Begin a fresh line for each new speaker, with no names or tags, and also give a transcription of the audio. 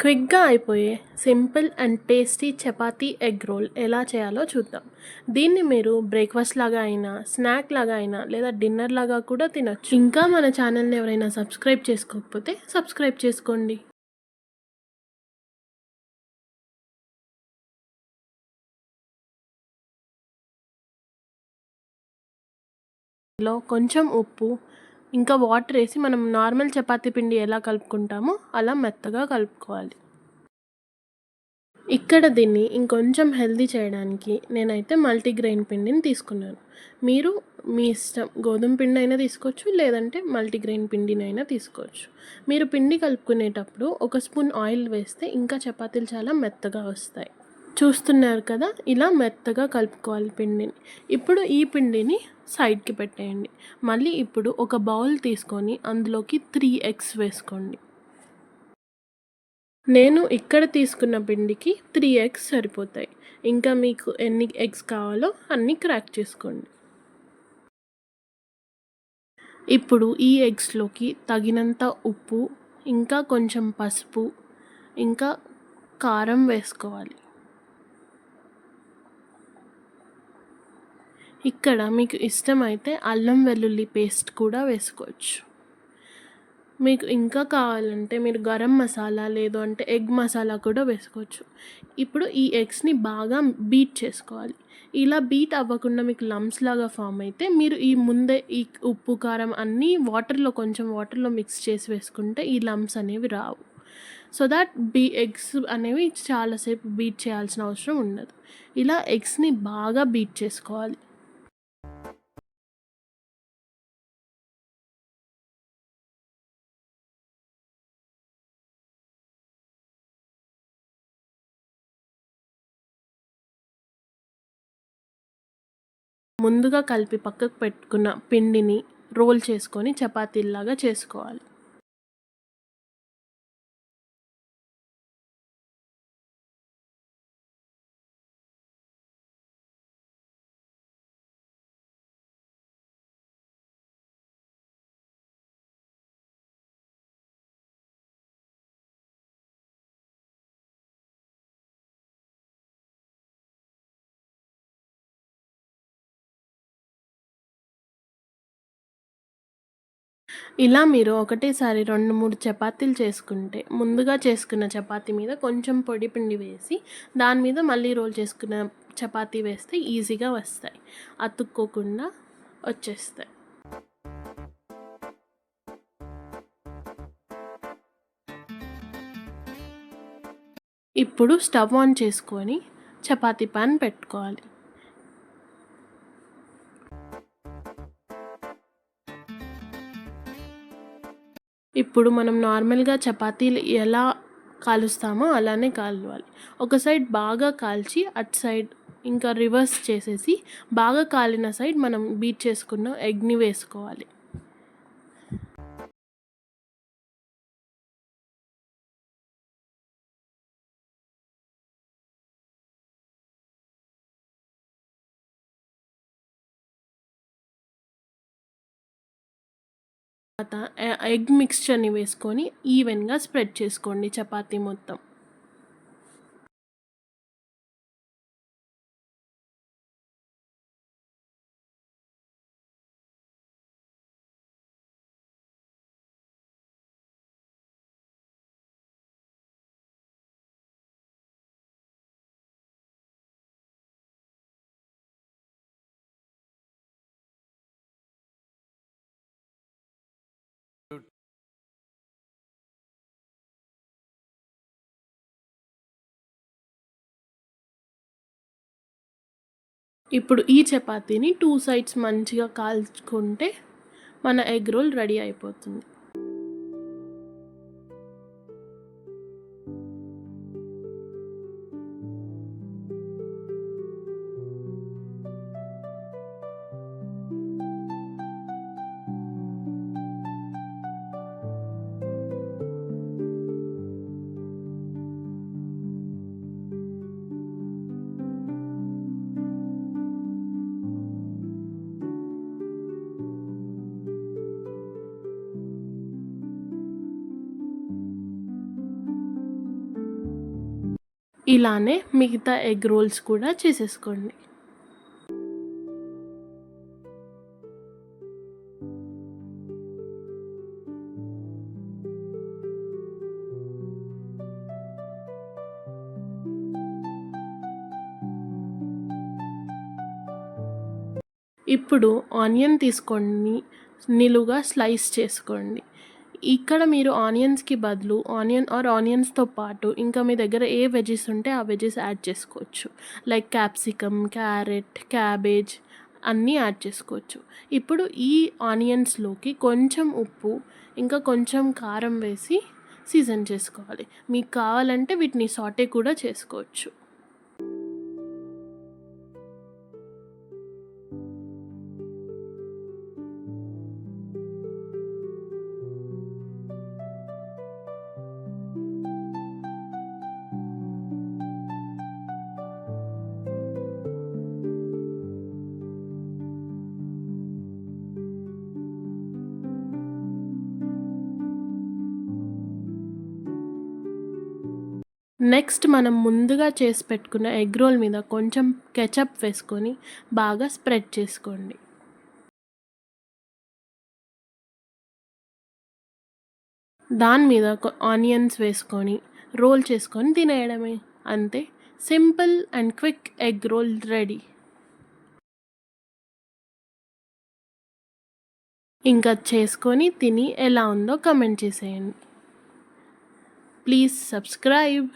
క్విక్గా అయిపోయే simple and tasty chapati egg roll ఎలా చేయాలో చూద్దాం. దీన్ని మీరు బ్రేక్ఫాస్ట్ లాగా అయినా స్నాక్ లాగా అయినా లేదా డిన్నర్ లాగా కూడా తినచ్చు. ఇంకా మన ఛానల్ని ఎవరైనా సబ్స్క్రైబ్ చేసుకోకపోతే సబ్స్క్రైబ్ చేసుకోండి. లో కొంచెం ఉప్పు ఇంకా వాటర్ వేసి మనం నార్మల్ చపాతీ పిండి ఎలా కలుపుకుంటామో అలా మెత్తగా కలుపుకోవాలి. ఇక్కడ దీన్ని ఇంకొంచెం హెల్దీ చేయడానికి నేనైతే మల్టీగ్రెయిన్ పిండిని తీసుకున్నాను. మీరు మీ ఇష్టం గోధుమ పిండి అయినా తీసుకోవచ్చు లేదంటే మల్టీగ్రెయిన్ పిండినైనా తీసుకోవచ్చు. మీరు పిండి కలుపుకునేటప్పుడు ఒక స్పూన్ ఆయిల్ వేస్తే ఇంకా చపాతీలు చాలా మెత్తగా వస్తాయి. చూస్తున్నారు కదా ఇలా మెత్తగా కలుపుకోవాలి పిండిని. ఇప్పుడు ఈ పిండిని సైడ్కి పెట్టేయండి. మళ్ళీ ఇప్పుడు ఒక బౌల్ తీసుకొని అందులోకి త్రీ ఎగ్స్ వేసుకోండి. నేను ఇక్కడ తీసుకున్న పిండికి త్రీ ఎగ్స్ సరిపోతాయి. ఇంకా మీకు ఎన్ని ఎగ్స్ కావాలో అన్నీ క్రాక్ చేసుకోండి. ఇప్పుడు ఈ ఎగ్స్లోకి తగినంత ఉప్పు ఇంకా కొంచెం పసుపు ఇంకా కారం వేసుకోవాలి. ఇక్కడ మీకు ఇష్టమైతే అల్లం వెల్లుల్లి పేస్ట్ కూడా వేసుకోవచ్చు. మీకు ఇంకా కావాలంటే మీరు గరం మసాలా లేదు అంటే ఎగ్ మసాలా కూడా వేసుకోవచ్చు. ఇప్పుడు ఈ ఎగ్స్ని బాగా బీట్ చేసుకోవాలి. ఇలా బీట్ అవ్వకుండా మీకు లమ్స్ లాగా ఫామ్ అయితే మీరు ఈ ముందే ఈ ఉప్పు కారం అన్నీ వాటర్లో కొంచెం వాటర్లో మిక్స్ చేసి వేసుకుంటే ఈ లమ్స్ అనేవి రావు. సో దాట్ బీ ఎగ్స్ అనేవి చాలాసేపు బీట్ చేయాల్సిన అవసరం ఉండదు. ఇలా ఎగ్స్ని బాగా బీట్ చేసుకోవాలి. ముందుగా కలిపి పక్కకు పెట్టుకున్న పిండిని రోల్ చేసుకొని చపాతీలాగా చేసుకోవాలి. ఇలా మీరు ఒకటేసారి రెండు మూడు చపాతీలు చేసుకుంటే ముందుగా చేసుకున్న చపాతీ మీద కొంచెం పొడి పిండి వేసి దాని మీద మళ్ళీ రోల్ చేసుకున్న చపాతీ వేస్తే ఈజీగా వస్తాయి. అతుక్కోకుండా వచ్చేస్తాయి. ఇప్పుడు స్టవ్ ఆన్ చేసుకొని చపాతీ పాన్ పెట్టుకోవాలి. ఇప్పుడు మనం నార్మల్గా చపాతీలు ఎలా కాలుస్తామో అలానే కాలవాలి. ఒక సైడ్ బాగా కాల్చి అటు సైడ్ ఇంకా రివర్స్ చేసేసి బాగా కాలిన సైడ్ మనం బీట్ చేసుకున్న ఎగ్ని వేసుకోవాలి. తర్వాత ఎగ్ మిక్స్చర్ని వేసుకొని ఈవెన్గా స్ప్రెడ్ చేసుకోండి చపాతీ మొత్తం. ఇప్పుడు ఈ చపాతీని టూ సైడ్స్ మంచిగా కాల్చుకుంటే మన ఎగ్ రోల్ రెడీ అయిపోతుంది. ఇలానే మిగతా ఎగ్ రోల్స్ కూడా చేసేసుకోండి. ఇప్పుడు ఆనియన్ తీసుకొని నిలువుగా స్లైస్ చేసుకోండి. ఇక్కడ మీరు ఆనియన్స్కి బదులు ఆనియన్ ఆర్ ఆనియన్స్తో పాటు ఇంకా మీ దగ్గర ఏ వెజెస్ ఉంటే ఆ వెజెస్ యాడ్ చేసుకోవచ్చు. లైక్ క్యాప్సికమ్ క్యారెట్ క్యాబేజ్ అన్నీ యాడ్ చేసుకోవచ్చు. ఇప్పుడు ఈ ఆనియన్స్లోకి కొంచెం ఉప్పు ఇంకా కొంచెం కారం వేసి సీజన్ చేసుకోవాలి. మీకు కావాలంటే వీటిని సాటే కూడా చేసుకోవచ్చు. నెక్స్ట్ మనం ముందుగా చేసి పెట్టుకున్న ఎగ్ రోల్ మీద కొంచెం కెచప్ వేసుకొని బాగా స్ప్రెడ్ చేసుకోండి. దాని మీద ఆనియన్స్ వేసుకొని రోల్ చేసుకొని తినేయడమే. అంతే. Simple and quick egg roll ready. ఇంకా చేసుకొని తిని ఎలా ఉందో కమెంట్ చేసేయండి. Please subscribe.